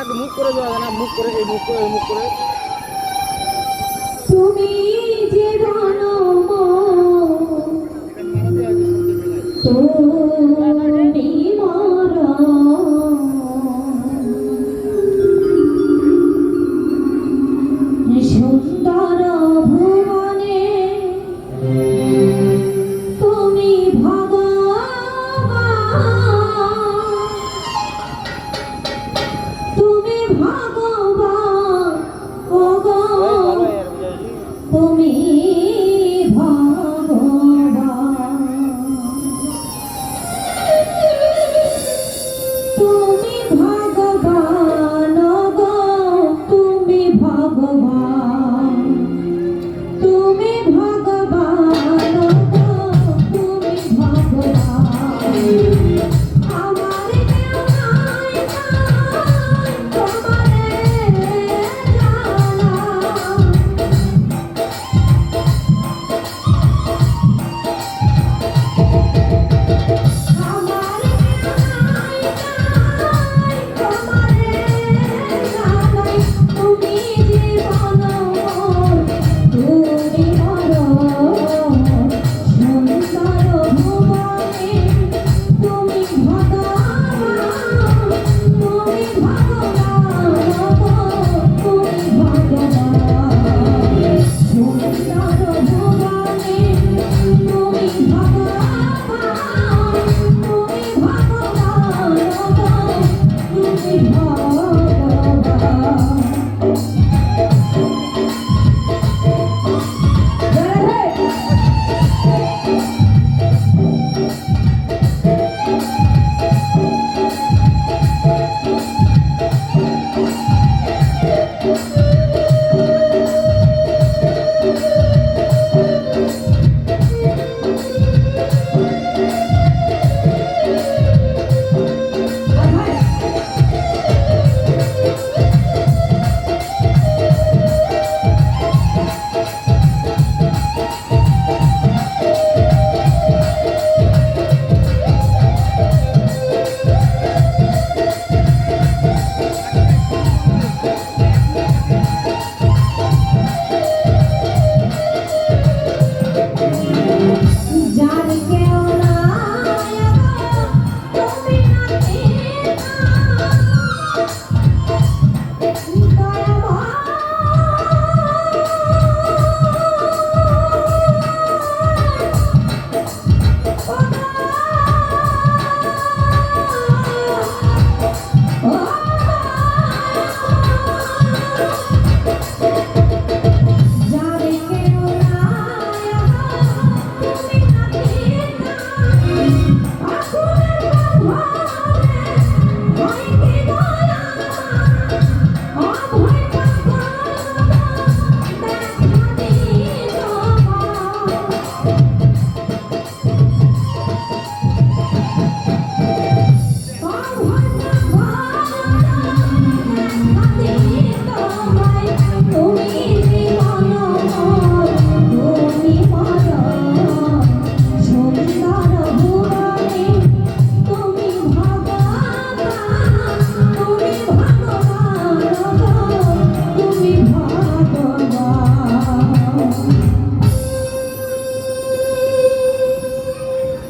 আগে মুখ করে দেওয়া যায় না, মুখ করে, এই মুখ করে এই মুখ করে। তুমি যে